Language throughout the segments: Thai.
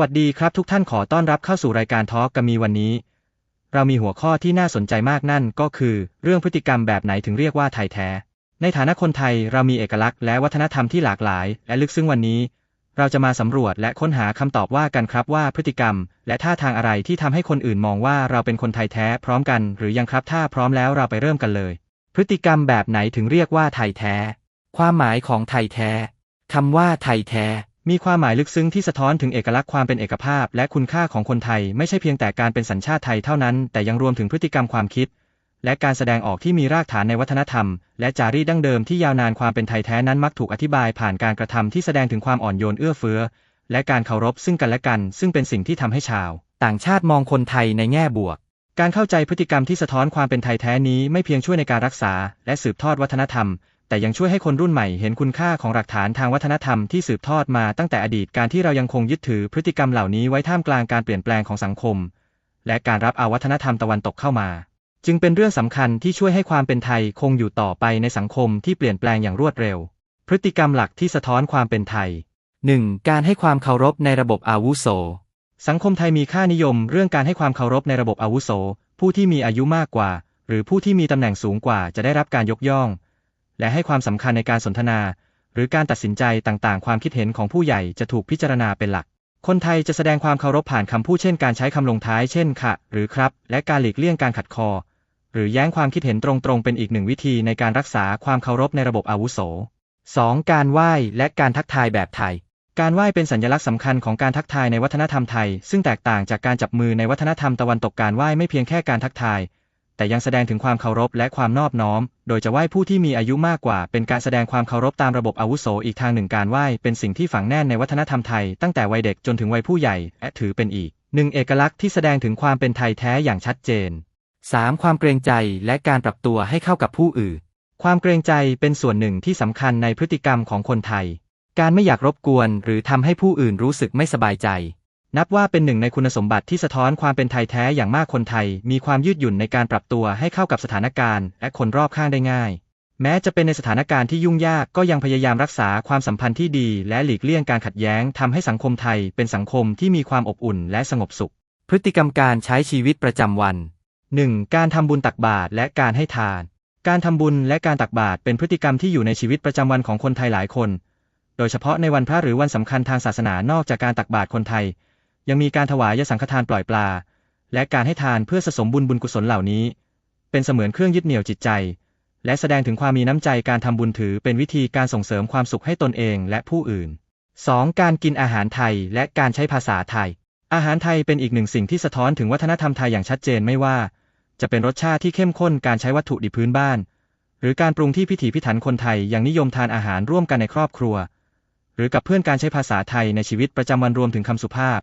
วัสดีครับทุกท่านขอต้อนรับเข้าสู่รายการทอล์กกัมีวันนี้ เรามีหัวข้อที่น่าสนใจมากนั่นก็คือ เรื่องพฤติกรรมแบบไหนถึงเรียกว่าไทยแท้ ในฐานะคนไทยเรามีเอกลักษณ์และวัฒนธรรมที่หลากหลาย และลึกซึ้งวันนี้ เราจะมาสำรวจและค้นหาคำตอบว่ากันครับว่าพฤติกรรม และท่าทางอะไรที่ทำให้คนอื่นมองว่าเราเป็นคนไทยแท้พร้อมกันหรือยังครับถ้าพร้อมแล้วเราไปเริ่มกันเลย พฤติกรรมแบบไหนถึงเรียกว่าไทยแท้ ความหมายของไทยแท้คำว่าไทยแท้ มีความหมายลึกซึ้งที่สะท้อนถึงเอกลักษณ์ความเป็นเอกภาพ และคุณค่าของคนไทยไม่ใช่เพียงแต่การเป็นสัญชาติไทยเท่านั้น แต่ยังรวมถึงพฤติกรรมความคิด และการแสดงออกที่มีรากฐานในวัฒนธรรม และจารีตดั้งเดิมที่ยาวนานความเป็นไทยแท้นั้นมักถูกอธิบายผ่านการกระทำที่แสดงถึงความอ่อนโยนเอื้อเฟื้อ และการเคารพซึ่งกันและกัน ซึ่งเป็นสิ่งที่ทำให้ชาว ต่างชาติมองคนไทยในแง่บวก การเข้าใจพฤติกรรมที่สะท้อนความเป็นไทยแท้นี้ไม่เพียงช่วยในการรักษา และสืบทอดวัฒนธรรม แต่ยังช่วยให้คนรุ่นใหม่เห็นคุณค่าของหลักฐานทางวัฒนธรรมที่สืบทอดมาตั้งแต่อดีตการที่เรายังคงยึดถือพฤติกรรมเหล่านี้ไว้ท่ามกลางการเปลี่ยนแปลงของสังคม และการรับเอาวัฒนธรรมตะวันตกเข้ามา จึงเป็นเรื่องสำคัญที่ช่วยให้ความเป็นไทยคงอยู่ต่อไปในสังคมที่เปลี่ยนแปลงอย่างรวดเร็ว พฤติกรรมหลักที่สะท้อนความเป็นไทย 1. การให้ความเคารพในระบบอาวุโส สังคมไทยมีค่านิยม เรื่องการให้ความเคารพในระบบอาวุโส ผู้ที่มีอายุมากกว่า หรือผู้ที่มีตำแหน่งสูงกว่าจะได้รับการยกย่อง และให้ความสำคัญในการสนทนา หรือการตัดสินใจต่างๆ ความคิดเห็นของผู้ใหญ่จะถูกพิจารณาเป็นหลัก คนไทยจะแสดงความเคารพผ่านคำพูดเช่นการใช้คำลงท้ายเช่นค่ะ หรือครับ และการหลีกเลี่ยงการขัดคอ หรือแย้งความคิดเห็นตรงๆ เป็นอีกหนึ่งวิธีในการรักษาความเคารพในระบบอาวุโส 2. การไหว้และการทักทายแบบไทย การไหว้เป็นสัญลักษณ์สำคัญของการทักทายในวัฒนธรรมไทย ซึ่งแตกต่างจากการจับมือในวัฒนธรรมตะวันตกการไหว้ไม่เพียงแค่การทักทาย แต่ยังแสดงถึงความเคารพและความนอบน้อม โดยจะไหว้ผู้ที่มีอายุมากกว่า เป็นการแสดงความเคารพตามระบบอาวุโสอีกทางหนึ่งการไหว้เป็นสิ่งที่ฝังแน่นในวัฒนธรรมไทย ตั้งแต่วัยเด็กจนถึงวัยผู้ใหญ่และถือเป็นอีกหนึ่งเอกลักษณ์ที่แสดงถึงความเป็นไทยแท้อย่างชัดเจน 3. ความเกรงใจและการปรับตัวให้เข้ากับผู้อื่น ความเกรงใจเป็นส่วนหนึ่งที่สำคัญในพฤติกรรมของคนไทย การไม่อยากรบกวน หรือทำให้ผู้อื่นรู้สึกไม่สบายใจ นับว่าเป็นหนึ่งในคุณสมบัติที่สะท้อนความเป็นไทยแท้อย่างมากคนไทย มีความยืดหยุ่นในการปรับตัวให้เข้ากับสถานการณ์ และคนรอบข้างได้ง่าย แม้จะเป็นในสถานการณ์ที่ยุ่งยากก็ยังพยายามรักษาความสัมพันธ์ที่ดี และหลีกเลี่ยงการขัดแย้งทำให้สังคมไทยเป็นสังคมที่มีความอบอุ่นและสงบสุข พฤติกรรมการใช้ชีวิตประจำวัน 1. การทำบุญตักบาตรและการให้ทาน การทำบุญและการตักบาตรเป็นพฤติกรรมที่อยู่ในชีวิตประจำวันของคนไทยหลายคน โดยเฉพาะในวันพระหรือวันสำคัญทางศาสนานอกจากการตักบาตรคนไทย ยังมีการถวายยสังฆทานปล่อยปลา และการให้ทานเพื่อสะสมบุญบุญกุศลเหล่านี้ เป็นเสมือนเครื่องยึดเหนี่ยวจิตใจ และแสดงถึงความมีน้ำใจการทำบุญถือเป็นวิธีการส่งเสริมความสุขให้ตนเองและผู้อื่น 2. การกินอาหารไทยและการใช้ภาษาไทย อาหารไทยเป็นอีกหนึ่งสิ่งที่สะท้อนถึงวัฒนธรรมไทยอย่างชัดเจนไม่ว่า จะเป็นรสชาติที่เข้มข้นการใช้วัตถุดิบพื้นบ้าน หรือการปรุงที่พิถีพิถันคนไทยยังนิยมทานอาหารร่วมกันในครอบครัว หรือกับเพื่อนการใช้ภาษาไทยในชีวิตประจำวันรวมถึงคำสุภาพ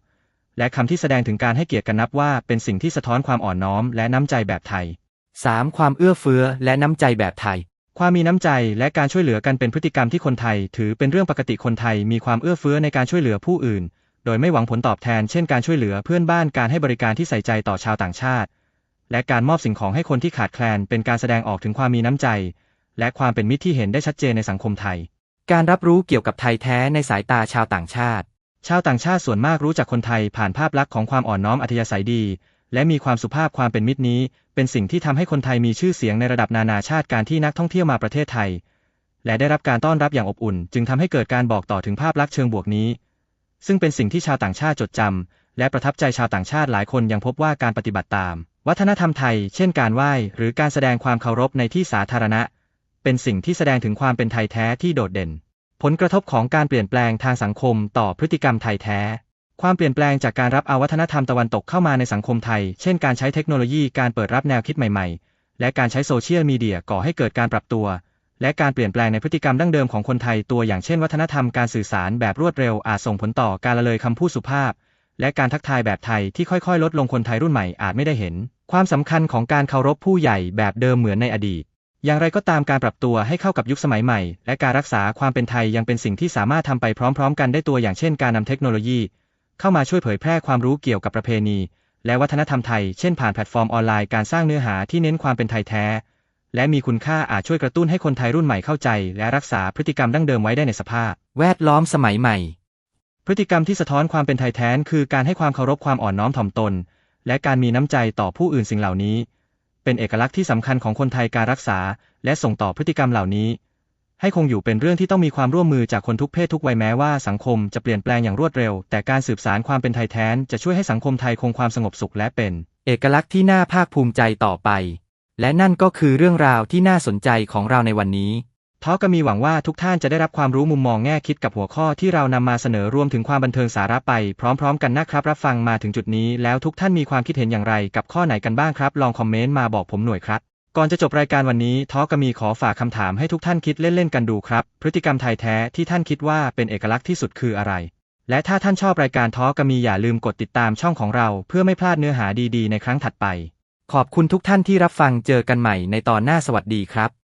และคำที่แสดงถึงการให้เกียรติกันนับว่าเป็นสิ่งที่สะท้อนความอ่อนน้อมและน้ำใจแบบไทย 3. ความเอื้อเฟื้อและน้ำใจแบบไทย ความมีน้ำใจและการช่วยเหลือกันเป็นพฤติกรรมที่คนไทย ถือเป็นเรื่องปกติคนไทยมีความเอื้อเฟื้อในการช่วยเหลือผู้อื่น โดยไม่หวังผลตอบแทน เช่นการช่วยเหลือเพื่อนบ้านการให้บริการที่ใส่ใจต่อชาวต่างชาติ และการมอบสิ่งของให้คนที่ขาดแคลน เป็นการแสดงออกถึงความมีน้ำใจ และความเป็นมิตรที่เห็นได้ชัดเจนในสังคมไทย การรับรู้เกี่ยวกับไทยแท้ในสายตาชาวต่างชาติ ชาวต่างชาติส่วนมากรู้จักคนไทยผ่านภาพลักษณ์ของความอ่อนน้อมอัธยาศัยดี และมีความสุภาพความเป็นมิตรนี้ เป็นสิ่งที่ทำให้คนไทยมีชื่อเสียงในระดับนานาชาติการที่นักท่องเที่ยวมาประเทศไทย และได้รับการต้อนรับอย่างอบอุ่น จึงทำให้เกิดการบอกต่อถึงภาพลักษณ์เชิงบวกนี้ ซึ่งเป็นสิ่งที่ชาวต่างชาติจดจำและประทับใจชาวต่างชาติหลายคนยังพบว่าการปฏิบัติตาม วัฒนธรรมไทย เช่นการไหว้หรือการแสดงความเคารพในที่สาธารณะ เป็นสิ่งที่แสดงถึงความเป็นไทยแท้ที่โดดเด่น ผลกระทบของการเปลี่ยนแปลงทางสังคมต่อพฤติกรรมไทยแท้ ความเปลี่ยนแปลงจากการรับเอาวัฒนธรรมตะวันตกเข้ามาในสังคมไทย เช่นการใช้เทคโนโลยีการเปิดรับแนวคิดใหม่ๆ และการใช้โซเชียลมีเดียก่อให้เกิดการปรับตัว และการเปลี่ยนแปลงในพฤติกรรมดั้งเดิมของคนไทยตัวอย่างเช่น วัฒนธรรมการสื่อสารแบบรวดเร็วอาจส่งผลต่อการละเลยคำพูดสุภาพ และการทักทายแบบไทยที่ค่อยๆ ลดลงคนไทยรุ่นใหม่อาจไม่ได้เห็น ความสำคัญของการเคารพผู้ใหญ่แบบเดิมเหมือนในอดีต อย่างไรก็ตามการปรับตัวให้เข้ากับยุคสมัยใหม่ และการรักษาความเป็นไทยยังเป็นสิ่งที่สามารถทำไปพร้อม ๆ กันได้ตัวอย่างเช่นการนำเทคโนโลยี เข้ามาช่วยเผยแพร่ความรู้เกี่ยวกับประเพณี และวัฒนธรรมไทย เช่นผ่านแพลตฟอร์มออนไลน์การสร้างเนื้อหาที่เน้นความเป็นไทยแท้ และมีคุณค่าอาจช่วยกระตุ้นให้คนไทยรุ่นใหม่เข้าใจ และรักษาพฤติกรรมดั้งเดิมไว้ได้ในสภาพ แวดล้อมสมัยใหม่ พฤติกรรมที่สะท้อนความเป็นไทยแท้นคือการให้ความเคารพความอ่อนน้อมถ่อมตน และการมีน้ำใจต่อผู้อื่นสิ่งเหล่านี้ เป็นเอกลักษณ์ที่สำคัญของคนไทยการรักษา และส่งต่อพฤติกรรมเหล่านี้ ให้คงอยู่เป็นเรื่องที่ต้องมีความร่วมมือจากคนทุกเพศทุกวัยแม้ว่าสังคมจะเปลี่ยนแปลงอย่างรวดเร็ว แต่การสืบสานความเป็นไทยแท้นจะช่วยให้สังคมไทยคงความสงบสุขและเป็น เอกลักษณ์ที่น่าภาคภูมิใจต่อไป และนั่นก็คือเรื่องราวที่น่าสนใจของเราในวันนี้ ทอก็มีหวังว่าทุกท่านจะได้รับความรู้มุมมองแง่คิดกับหัวข้อที่เรานำมาเสนอรวมถึงความบันเทิงสาระไปพร้อมๆ กันนะครับ รับฟังมาถึงจุดนี้แล้วทุกท่านมีความคิดเห็นอย่างไรกับข้อไหนกันบ้างครับ ลองคอมเมนต์มาบอกผมหน่อยครับ ก่อนจะจบรายการวันนี้ทอก็มีขอฝากคำถามให้ทุกท่านคิดเล่นๆกันดูครับ พฤติกรรมไทยแท้ที่ท่านคิดว่าเป็นเอกลักษณ์ที่สุดคืออะไร และถ้าท่านชอบรายการทอก็มีอย่าลืมกดติดตามช่องของเรา เพื่อไม่พลาดเนื้อหาดีๆ ในครั้งถัดไป ขอบคุณทุกท่านที่รับฟังเจอกันใหม่ในตอนหน้าสวัสดีครับ